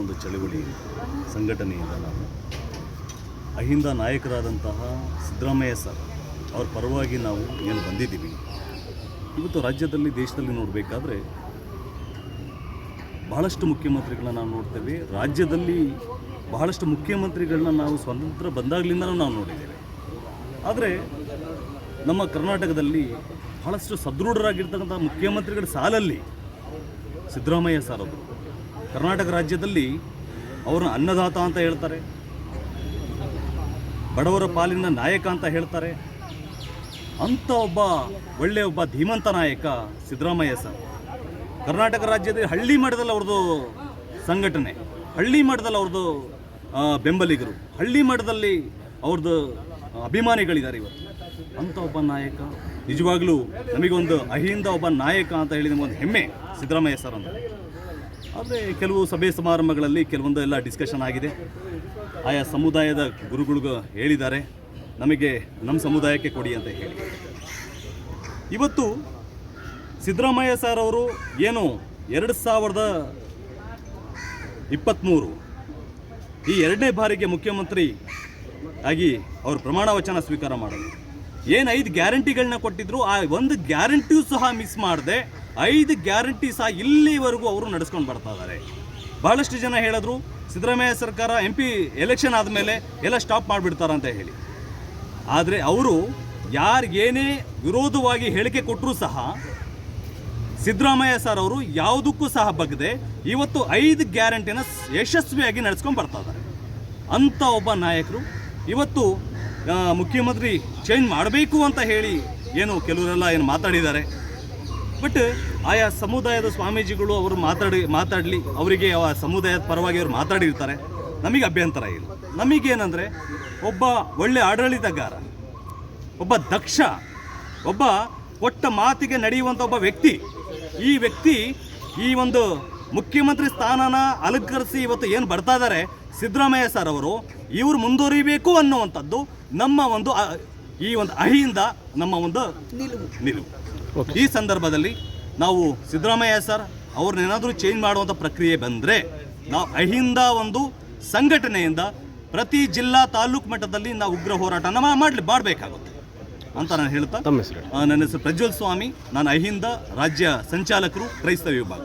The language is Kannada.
ಒಂದು ಚಳವಳಿ ಸಂಘಟನೆಯಿಂದ ನಾವು. ಅಹಿಂದ ನಾಯಕರಾದಂತಹ ಸಿದ್ದರಾಮಯ್ಯ ಸರ್, ಅವ್ರ ಪರವಾಗಿ ನಾವು ಏನು ಬಂದಿದ್ದೀವಿ. ಇವತ್ತು ರಾಜ್ಯದಲ್ಲಿ, ದೇಶದಲ್ಲಿ ನೋಡಬೇಕಾದ್ರೆ ಬಹಳಷ್ಟು ಮುಖ್ಯಮಂತ್ರಿಗಳನ್ನ ನಾವು ನೋಡ್ತೇವೆ. ರಾಜ್ಯದಲ್ಲಿ ಬಹಳಷ್ಟು ಮುಖ್ಯಮಂತ್ರಿಗಳನ್ನ ನಾವು ಸ್ವತಂತ್ರ ಬಂದಾಗಲಿಂದನೂ ನಾವು ನೋಡಿದ್ದೇವೆ. ಆದರೆ ನಮ್ಮ ಕರ್ನಾಟಕದಲ್ಲಿ ಬಹಳಷ್ಟು ಸದೃಢರಾಗಿರ್ತಕ್ಕಂಥ ಮುಖ್ಯಮಂತ್ರಿಗಳ ಸಾಲಲ್ಲಿ ಸಿದ್ದರಾಮಯ್ಯ ಸರ್ ಅವರು. ಕರ್ನಾಟಕ ರಾಜ್ಯದಲ್ಲಿ ಅವರು ಅನ್ನದಾತ ಅಂತ ಹೇಳ್ತಾರೆ. ಬಡವರ ಪಾಲಿನ ನಾಯಕ ಅಂತ ಹೇಳ್ತಾರೆ. ಅಂಥ ಒಬ್ಬ ಒಳ್ಳೆಯ ಒಬ್ಬ ಧೀಮಂತ ನಾಯಕ ಸಿದ್ದರಾಮಯ್ಯ ಸರ್. ಕರ್ನಾಟಕ ರಾಜ್ಯದಲ್ಲಿ ಹಳ್ಳಿ ಮಟ್ಟದಲ್ಲಿ ಅವ್ರದ್ದು ಸಂಘಟನೆ, ಹಳ್ಳಿ ಮಟ್ಟದಲ್ಲಿ ಅವ್ರದ್ದು ಬೆಂಬಲಿಗರು, ಹಳ್ಳಿ ಮಟ್ಟದಲ್ಲಿ ಅವ್ರದ್ದು ಅಭಿಮಾನಿಗಳಿದ್ದಾರೆ ಇವತ್ತು ಅಂಥ ಒಬ್ಬ ನಾಯಕ, ನಿಜವಾಗ್ಲೂ ನಮಗೊಂದು ಅಹಿಂದ ಒಬ್ಬ ನಾಯಕ ಅಂತ ಹೇಳಿ ನಮಗೊಂದು ಹೆಮ್ಮೆ ಸಿದ್ದರಾಮಯ್ಯ ಸರ್ ಅಂತ ಆದರೆ ಕೆಲವು ಸಭೆ ಸಮಾರಂಭಗಳಲ್ಲಿ ಕೆಲವೊಂದು ಎಲ್ಲ ಡಿಸ್ಕಷನ್ ಆಗಿದೆ. ಆಯಾ ಸಮುದಾಯದ ಗುರುಗಳಿಗೂ ಹೇಳಿದ್ದಾರೆ. ನಮಗೆ ನಮ್ಮ ಸಮುದಾಯಕ್ಕೆ ಕೊಡಿ ಅಂತ ಹೇಳಿ. ಇವತ್ತು ಸಿದ್ದರಾಮಯ್ಯ ಸರ್ ಅವರು ಏನು ಎರಡು ಸಾವಿರದ ಇಪ್ಪತ್ತ್ಮೂರು ಈ ಎರಡನೇ ಬಾರಿಗೆ ಮುಖ್ಯಮಂತ್ರಿ ಆಗಿ ಅವರು ಪ್ರಮಾಣ ವಚನ ಸ್ವೀಕಾರ ಮಾಡೋದು ಏನು ಐದು ಗ್ಯಾರಂಟಿಗಳನ್ನ ಕೊಟ್ಟಿದ್ರು, ಆ ಒಂದು ಗ್ಯಾರಂಟಿಯೂ ಸಹ ಮಿಸ್ ಮಾಡದೆ, ಐದು ಗ್ಯಾರಂಟಿ ಸಹ ಇಲ್ಲಿವರೆಗೂ ಅವರು ನಡೆಸ್ಕೊಂಡು ಬರ್ತಾ ಇದ್ದಾರೆ ಬಹಳಷ್ಟು ಜನ ಹೇಳಿದ್ರು, ಸಿದ್ದರಾಮಯ್ಯ ಸರ್ಕಾರ ಎಂ ಪಿ ಎಲೆಕ್ಷನ್ ಆದಮೇಲೆ ಎಲ್ಲ ಸ್ಟಾಪ್ ಮಾಡಿಬಿಡ್ತಾರ ಅಂತ ಹೇಳಿ. ಆದರೆ ಅವರು ಯಾರಿಗೇನೇ ವಿರೋಧವಾಗಿ ಹೇಳಿಕೆ ಕೊಟ್ಟರೂ ಸಹ ಸಿದ್ದರಾಮಯ್ಯ ಸರ್ ಅವರು ಯಾವುದಕ್ಕೂ ಸಹ ಬಗ್ಗದೆ ಇವತ್ತು ಐದು ಗ್ಯಾರಂಟಿನ ಯಶಸ್ವಿಯಾಗಿ ನಡೆಸ್ಕೊಂಡು ಬರ್ತಾ ಇದ್ದಾರೆ ಅಂಥ ಒಬ್ಬ ನಾಯಕರು ಇವತ್ತು ಮುಖ್ಯಮಂತ್ರಿ ಚೇಂಜ್ ಮಾಡಬೇಕು ಅಂತ ಹೇಳಿ ಏನು ಕೆಲವರೆಲ್ಲ ಏನು ಮಾತಾಡಿದ್ದಾರೆ. ಬಟ್ ಆಯಾ ಸಮುದಾಯದ ಸ್ವಾಮೀಜಿಗಳು ಅವರು ಮಾತಾಡಿ, ಮಾತಾಡಲಿ, ಅವರಿಗೆ ಆ ಸಮುದಾಯದ ಪರವಾಗಿ ಅವರು ಮಾತಾಡಿರ್ತಾರೆ. ನಮಗೆ ಅಭ್ಯಂತರ ಇಲ್ಲ. ನಮಗೇನೆಂದರೆ, ಒಬ್ಬ ಒಳ್ಳೆ ಆಡಳಿತಗಾರ, ಒಬ್ಬ ದಕ್ಷ, ಒಬ್ಬ ಕೊಟ್ಟ ಮಾತಿಗೆ ನಡೆಯುವಂಥ ಒಬ್ಬ ವ್ಯಕ್ತಿ, ಈ ವ್ಯಕ್ತಿ ಈ ಒಂದು ಮುಖ್ಯಮಂತ್ರಿ ಸ್ಥಾನನ ಅಲಂಕರಿಸಿ ಇವತ್ತು ಏನು ಬರ್ತಾ ಇದ್ದಾರೆ ಸಿದ್ದರಾಮಯ್ಯ ಸರ್ ಅವರು ಇವರು ಮುಂದುವರಿಬೇಕು ಅನ್ನುವಂಥದ್ದು ನಮ್ಮ ಒಂದು ಈ ಒಂದು ಅಹಿಯಿಂದ ನಮ್ಮ ಒಂದು ನಿಲುವು. ಈ ಸಂದರ್ಭದಲ್ಲಿ ನಾವು ಸಿದ್ದರಾಮಯ್ಯ ಸರ್ ಅವ್ರನ್ನೇನಾದರೂ ಚೇಂಜ್ ಮಾಡುವಂಥ ಪ್ರಕ್ರಿಯೆ ಬಂದರೆ ನಾವು ಅಹಿಂದ ಒಂದು ಸಂಘಟನೆಯಿಂದ ಪ್ರತಿ ಜಿಲ್ಲಾ ತಾಲೂಕು ಮಟ್ಟದಲ್ಲಿ ನಾವು ಉಗ್ರ ಹೋರಾಟನ ಮಾಡಲಿ ಮಾಡಬೇಕಾಗುತ್ತೆ. ಅಂತ ನಾನು ಹೇಳ್ತಾ ನನ್ನ ಹೆಸರು ಪ್ರಜ್ವಲ್ ಸ್ವಾಮಿ. ನಾನು ಅಹಿಂದ ರಾಜ್ಯ ಸಂಚಾಲಕರು ಕ್ರೈಸ್ತ ವಿಭಾಗ.